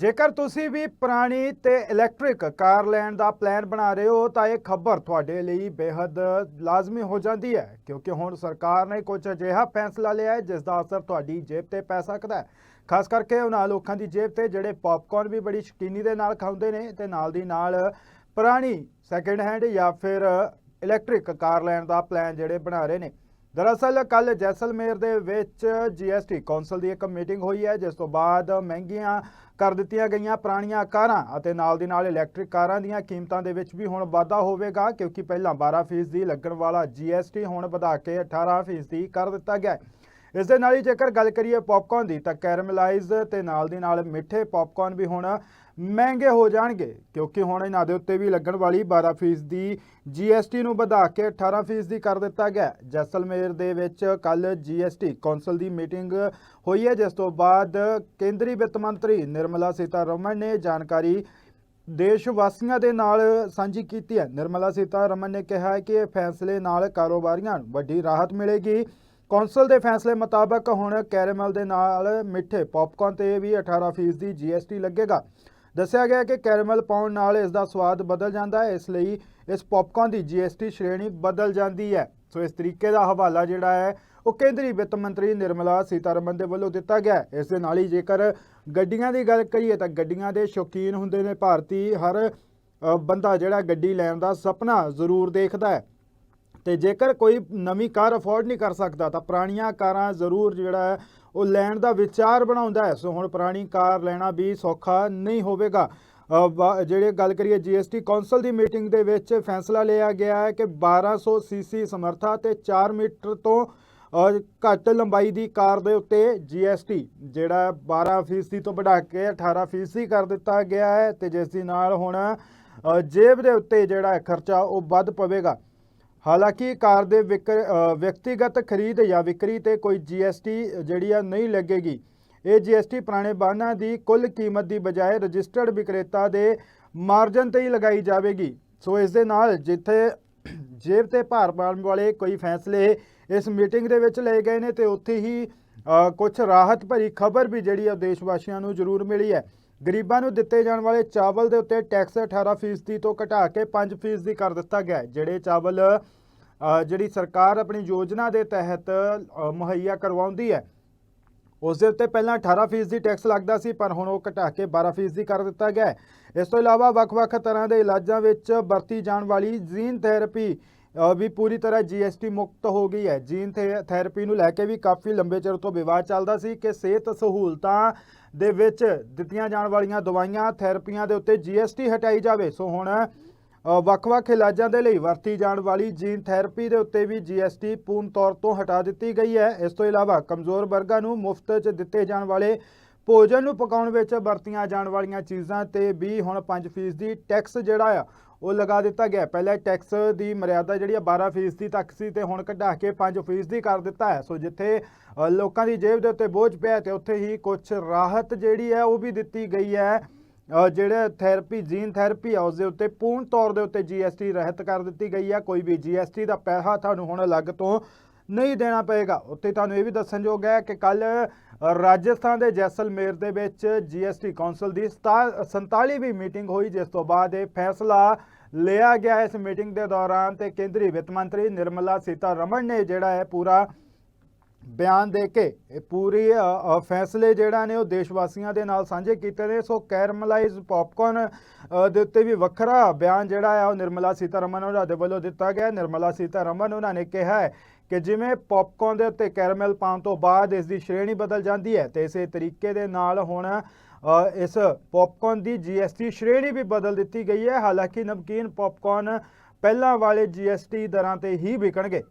ਜੇਕਰ ਤੁਸੀਂ ਵੀ ਪੁਰਾਣੀ ਤੇ ਇਲੈਕਟ੍ਰਿਕ ਕਾਰ ਲੈਣ ਦਾ ਪਲਾਨ ਬਣਾ ਰਹੇ ਹੋ, ਤਾਂ ਇਹ ਖਬਰ ਤੁਹਾਡੇ ਲਈ ਬੇहद ਲਾਜ਼ਮੀ ਹੋ ਜਾਂਦੀ ਹੈ, ਕਿਉਂਕਿ ਹੁਣ ਸਰਕਾਰ ਨੇ ਕੁਝ ਅਜਿਹਾ ਫੈਸਲਾ ਲਿਆ ਹੈ ਜਿਸ ਦਾ ਅਸਰ ਤੁਹਾਡੀ ਜੇਬ ਤੇ ਪੈ ਸਕਦਾ ਹੈ। ਖਾਸ ਕਰਕੇ ਉਹਨਾਂ ਲੋਕਾਂ ਦੀ ਜੇਬ ਤੇ ਜਿਹੜੇ ਪੌਪਕਾਰਨ ਵੀ ਬੜੀ ਸ਼ਕੀਨੀ ਦੇ ਨਾਲ ਖਾਉਂਦੇ ਨੇ, ਤੇ ਨਾਲ ਦੀ ਨਾਲ ਪੁਰਾਣੀ ਸੈਕੰਡ ਹੈਂਡ ਜਾਂ ਫਿਰ ਇਲੈਕਟ੍ਰਿਕ ਕਾਰ ਲੈਣ ਦਾ ਪਲਾਨ ਜਿਹੜੇ ਬਣਾ ਰਹੇ ਨੇ। ਦਰਅਸਲ ਕੱਲ ਜੈਸਲਮੇਰ ਦੇ ਵਿੱਚ ਜੀਐਸਟੀ ਕੌਂਸਲ ਦੀ ਇੱਕ ਮੀਟਿੰਗ ਹੋਈ ਹੈ, ਜਿਸ ਤੋਂ ਬਾਅਦ ਮਹਿੰਗੀਆਂ ਕਰ ਦਿੱਤੀਆਂ ਗਈਆਂ ਪੁਰਾਣੀਆਂ ਕਾਰਾਂ ਅਤੇ ਨਾਲ ਦੀ ਨਾਲ ਇਲੈਕਟ੍ਰਿਕ ਕਾਰਾਂ ਦੀਆਂ ਕੀਮਤਾਂ ਦੇ ਵਿੱਚ ਵੀ ਹੁਣ ਵਾਧਾ ਹੋਵੇਗਾ, ਕਿਉਂਕਿ ਪਹਿਲਾਂ 12% ਲੱਗਣ ਵਾਲਾ ਜੀਐਸਟੀ ਹੁਣ ਵਧਾ ਕੇ 18% ਕਰ ਦਿੱਤਾ ਗਿਆ ਹੈ। ਇਸ ਦੇ ਨਾਲ ਹੀ ਜੇਕਰ ਗੱਲ ਕਰੀਏ ਪੌਪਕਾਰਨ ਦੀ, ਤਾਂ ਕੈਰਮਲਾਈਜ਼ ਤੇ ਨਾਲ ਦੀ ਨਾਲ ਮਿੱਠੇ ਪੌਪਕਾਰਨ ਵੀ ਹੁਣ ਮਹਿੰਗੇ ਹੋ ਜਾਣਗੇ, ਕਿਉਂਕਿ ਹੁਣ ਇਹਨਾਂ ਦੇ ਉੱਤੇ ਵੀ ਲੱਗਣ ਵਾਲੀ 12% ਦੀ GST ਨੂੰ ਵਧਾ ਕੇ 18% ਦੀ ਕਰ ਦਿੱਤਾ ਗਿਆ ਜੈਸਲਮੇਰ ਦੇ ਵਿੱਚ ਕੱਲ GST ਕੌਂਸਲ ਦੀ ਮੀਟਿੰਗ ਹੋਈ ਹੈ, ਜਿਸ ਤੋਂ ਬਾਅਦ ਕੇਂਦਰੀ ਵਿੱਤ ਮੰਤਰੀ ਨਿਰਮਲਾ ਸੀਤਾਰਮਨ ਨੇ ਜਾਣਕਾਰੀ ਦੇਸ਼ ਵਾਸੀਆਂ ਦੇ ਨਾਲ ਸਾਂਝੀ ਕੀਤੀ ਹੈ। ਨਿਰਮਲਾ ਸੀਤਾਰਮਨ ਨੇ ਕਿਹਾ ਹੈ ਕਿ ਇਹ ਫੈਸਲੇ ਨਾਲ ਕਾਰੋਬਾਰੀਆਂ ਨੂੰ ਵੱਡੀ ਰਾਹਤ ਮਿਲੇਗੀ। ਕੌਂਸਲ ਦੇ ਫੈਸਲੇ ਮੁਤਾਬਕ ਹੁਣ ਕੈਰੇਮਲ ਦੇ ਨਾਲ ਮਿੱਠੇ ਪੌਪਕਾਰਨ ਤੇ ਵੀ 18% ਦੀ GST ਲੱਗੇਗਾ। ਦੱਸਿਆ ਗਿਆ ਕਿ ਕੈਰੇਮਲ ਪਾਉਣ ਨਾਲ ਇਸ ਦਾ ਸਵਾਦ ਬਦਲ ਜਾਂਦਾ ਹੈ, ਇਸ ਲਈ ਇਸ ਪੌਪਕਾਰਨ ਦੀ GST ਸ਼੍ਰੇਣੀ ਬਦਲ ਜਾਂਦੀ ਹੈ। ਸੋ ਇਸ ਤਰੀਕੇ ਦਾ ਹਵਾਲਾ ਜਿਹੜਾ ਹੈ, ਉਹ ਕੇਂਦਰੀ ਵਿੱਤ ਮੰਤਰੀ ਨਿਰਮਲਾ ਸੀਤਾਰਮਨ ਦੇ ਵੱਲੋਂ ਦਿੱਤਾ ਗਿਆ ਇਸ ਦੇ ਨਾਲ ਹੀ ਜੇਕਰ ਗੱਡੀਆਂ ਦੀ ਗੱਲ ਕਰੀਏ ਤਾਂ ਗੱਡੀਆਂ ਦੇ ਸ਼ੌਕੀਨ ਹੁੰਦੇ ਨੇ ਭਾਰਤੀ, ਹਰ ਬੰਦਾ ਜਿਹੜਾ ਗੱਡੀ ਲੈਣ ਦਾ ਸੁਪਨਾ ਜ਼ਰੂਰ ਦੇਖਦਾ ਹੈ। ਤੇ ਜੇਕਰ ਕੋਈ ਨਵੀਂ ਕਾਰ ਅਫੋਰਡ ਨਹੀਂ ਕਰ ਸਕਦਾ ਤਾਂ ਪੁਰਾਣੀਆਂ ਕਾਰਾਂ ਜ਼ਰੂਰ ਜਿਹੜਾ ਹੈ ਉਹ ਲੈਣ ਦਾ ਵਿਚਾਰ ਬਣਾਉਂਦਾ ਹੈ। ਸੋ ਹੁਣ ਪੁਰਾਣੀ ਕਾਰ ਲੈਣਾ ਵੀ ਸੌਖਾ ਨਹੀਂ ਹੋਵੇਗਾ। ਅ, ਜਿਹੜੇ ਗੱਲ ਕਰੀਏ GST ਕੌਂਸਲ ਦੀ ਮੀਟਿੰਗ ਦੇ ਵਿੱਚ ਫੈਸਲਾ ਲਿਆ ਗਿਆ ਹੈ ਕਿ 1200 ਸੀਸੀ ਸਮਰੱਥਾ ਤੇ 4 ਮੀਟਰ ਤੋਂ ਘੱਟ ਲੰਬਾਈ ਦੀ ਕਾਰ ਦੇ ਉੱਤੇ GST ਜਿਹੜਾ ਹੈ 12% ਤੋਂ ਵਧਾ ਕੇ 18% ਕਰ ਦਿੱਤਾ ਗਿਆ ਹੈ ਤੇ ਜਿਸ ਦੇ ਨਾਲ ਹੁਣ ਜੇਬ ਦੇ ਉੱਤੇ ਜਿਹੜਾ ਹੈ ਖਰਚਾ ਉਹ ਵੱਧ ਪਵੇਗਾ। ਹਾਲਾਂਕਿ ਕਾਰ ਦੇ ਵਿਕ- ਵਿਅਕਤੀਗਤ ਖਰੀਦ ਜਾਂ ਵਿਕਰੀ ਤੇ ਕੋਈ GST ਜਿਹੜੀ ਆ ਨਹੀਂ ਲੱਗੇਗੀ। ਇਹ GST ਪੁਰਾਣੇ ਵਾਹਨਾਂ ਦੀ ਕੁੱਲ ਕੀਮਤ ਦੀ ਬਜਾਏ ਰਜਿਸਟਰਡ ਵਿਕਰੇਤਾ ਦੇ ਮਾਰਜਨ ਤੇ ਹੀ ਲਗਾਈ ਜਾਵੇਗੀ। ਸੋ ਇਸ ਦੇ ਨਾਲ ਜਿੱਥੇ ਜੇਬ ਤੇ ਭਾਰ ਪਾਉਣ ਵਾਲੇ ਕੋਈ ਫੈਸਲੇ ਇਸ ਮੀਟਿੰਗ ਦੇ ਵਿੱਚ ਲਏ ਗਏ ਨੇ ਤੇ ਉੱਥੇ ਹੀ ਕੁਝ ਰਾਹਤ ਭਰੀ ਖਬਰ ਵੀ ਜਿਹੜੀ ਆ ਦੇਸ਼ ਵਾਸੀਆਂ ਨੂੰ ਜ਼ਰੂਰ ਮਿਲੀ ਹੈ। ਗਰੀਬਾਂ ਨੂੰ ਦਿੱਤੇ ਜਾਣ ਵਾਲੇ ਚਾਵਲ ਦੇ ਉੱਤੇ ਟੈਕਸ 18% ਤੋਂ ਘਟਾ ਕੇ 5% ਕਰ ਦਿੱਤਾ ਗਿਆ ਜਿਹੜੇ ਚਾਵਲ ਜਿਹੜੀ ਸਰਕਾਰ ਆਪਣੀ ਯੋਜਨਾ ਦੇ ਤਹਿਤ ਮੁਹੱਈਆ ਕਰਵਾਉਂਦੀ ਹੈ। ਉਸ ਦੇ ਉੱਤੇ ਪਹਿਲਾਂ 18% ਦੀ ਟੈਕਸ ਲੱਗਦਾ ਸੀ, ਪਰ ਹੁਣ ਉਹ ਘਟਾ ਕੇ 12% ਦੀ ਕਰ ਦਿੱਤਾ ਗਿਆ ਇਸ ਤੋਂ ਇਲਾਵਾ ਵੱਖ-ਵੱਖ ਤਰ੍ਹਾਂ ਦੇ ਇਲਾਜਾਂ ਵਿੱਚ ਵਰਤੀ ਜਾਣ ਵਾਲੀ ਜੀਨ ਥੈਰੇਪੀ ਵੀ ਪੂਰੀ ਤਰ੍ਹਾਂ GST ਮੁਕਤ ਹੋ ਗਈ ਹੈ। ਜੀਨ ਥੈ- ਥੈਰੇਪੀ ਨੂੰ ਲੈ ਕੇ ਵੀ ਕਾਫੀ ਲੰਬੇ ਚਿਰ ਤੋਂ ਵਿਵਾਦ ਚੱਲਦਾ ਸੀ ਕਿ ਸਿਹਤ ਸਹੂਲਤਾਂ ਦੇ ਵਿੱਚ ਦਿੱਤੀਆਂ ਜਾਣ ਵਾਲੀਆਂ ਦਵਾਈਆਂ ਥੈਰੇਪੀਆਂ ਦੇ ਉੱਤੇ GST ਹਟਾਈ ਜਾਵੇ। ਸੋ ਹੁਣ ਵੱਖ-ਵੱਖ ਇਲਾਜਾਂ ਦੇ ਲਈ ਵਰਤੀ ਜਾਣ ਵਾਲੀ ਜੀਨ ਥੈਰੇਪੀ ਦੇ ਉੱਤੇ ਵੀ GST ਪੂਰਨ ਤੌਰ ਤੋਂ ਹਟਾ ਦਿੱਤੀ ਗਈ ਹੈ। ਇਸ ਤੋਂ ਇਲਾਵਾ ਕਮਜ਼ੋਰ ਵਰਗਾਂ ਨੂੰ ਮੁਫਤ 'ਚ ਦਿੱਤੇ ਜਾਣ ਵਾਲੇ ਭੋਜਨ ਨੂੰ ਪਕਾਉਣ ਵਿੱਚ ਵਰਤੀਆਂ ਜਾਣ ਵਾਲੀਆਂ ਚੀਜ਼ਾਂ ਤੇ ਵੀ ਹੁਣ 5% ਦੀ ਟੈਕਸ ਜਿਹੜਾ ਆ ਉਹ ਲਗਾ ਦਿੱਤਾ ਗਿਆ। ਪਹਿਲਾਂ ਟੈਕਸ ਦੀ ਮਰਿਆਦਾ ਜਿਹੜੀ ਆ 12% ਤੱਕ ਸੀ ਤੇ ਹੁਣ ਘਟਾ ਕੇ 5% ਕਰ ਦਿੱਤਾ ਹੈ। ਸੋ ਜਿੱਥੇ ਲੋਕਾਂ ਦੀ ਜੇਬ ਦੇ ਉੱਤੇ ਬੋਝ ਪਿਆ ਹੈ ਤੇ ਉੱਥੇ ਹੀ ਕੁਝ ਰਾਹਤ ਜਿਹੜੀ ਹੈ ਉਹ ਵੀ ਦਿੱਤੀ ਗਈ ਹੈ। ਅ, ਜਿਹੜੇ ਥੈਰੇਪੀ ਜੀਨ ਥੈਰੇਪੀ ਆ ਉਸ ਦੇ ਉੱਤੇ ਪੂਰਨ ਤੌਰ ਦੇ ਉੱਤੇ GST ਰਹਿਤ ਕਰ ਦਿੱਤੀ ਗਈ ਹੈ ਕੋਈ ਵੀ GST ਦਾ ਪੈਸਾ ਤੁਹਾਨੂੰ ਹੁਣ ਅਲੱਗ ਤੋਂ ਨਹੀਂ ਦੇਣਾ ਪਏਗਾ। ਉੱਤੇ ਤੁਹਾਨੂੰ ਇਹ ਵੀ ਦੱਸਣਯੋਗ ਹੈ ਕਿ ਕੱਲ ਰਾਜਸਥਾਨ ਦੇ ਜੈਸਲਮੇਰ ਦੇ ਵਿੱਚ GST ਕੌਂਸਲ ਦੀ 47ਵੀਂ ਮੀਟਿੰਗ ਹੋਈ, ਜਿਸ ਤੋਂ ਬਾਅਦ ਇਹ ਫੈਸਲਾ ਲਿਆ ਗਿਆ। ਇਸ ਮੀਟਿੰਗ ਦੇ ਦੌਰਾਨ ਤੇ ਕੇਂਦਰੀ ਵਿੱਤ ਮੰਤਰੀ ਨਿਰਮਲਾ ਸੀਤਾਰਮਣ ਨੇ ਜਿਹੜਾ ਹੈ ਪੂਰਾ ਬਿਆਨ ਦੇ ਕੇ ਇਹ ਪੂਰੀ ਫੈਸਲੇ ਜਿਹੜਾ ਨੇ ਉਹ ਦੇਸ਼ ਵਾਸੀਆਂ ਦੇ ਨਾਲ ਸਾਂਝੇ ਕੀਤੇ ਨੇ। ਸੋ ਕੈਰਮਲਾਈਜ਼ ਪੌਪਕਾਰਨ ਦੇ ਉੱਤੇ ਵੀ ਵੱਖਰਾ ਬਿਆਨ ਜਿਹੜਾ ਆ ਉਹ ਨਿਰਮਲਾ ਸੀਤਾਰਮਨ ਉਹਨਾਂ ਦੇ ਵੱਲੋਂ ਦਿੱਤਾ ਗਿਆ। ਨਿਰਮਲਾ ਸੀਤਾਰਮਨ ਉਹਨਾਂ ਨੇ ਕਿਹਾ ਹੈ ਕਿ ਜਿਵੇਂ ਪੌਪਕਾਰਨ ਦੇ ਉੱਤੇ ਕੈਰਮਲ ਪਾਉਣ ਤੋਂ ਬਾਅਦ ਇਸ ਦੀ ਸ਼੍ਰੇਣੀ ਬਦਲ ਜਾਂਦੀ ਹੈ, ਤੇ ਇਸੇ ਤਰੀਕੇ ਦੇ ਨਾਲ ਹੁਣ ਇਸ ਪੌਪਕਾਰਨ ਦੀ GST ਸ਼੍ਰੇਣੀ ਵੀ ਬਦਲ ਦਿੱਤੀ ਗਈ ਹੈ। ਹਾਲਾਂਕਿ ਨਮਕੀਨ ਪੌਪਕਾਰਨ ਪਹਿਲਾਂ ਵਾਲੇ GST ਦਰਾਂ ਤੇ ਹੀ ਵਿਕਣਗੇ।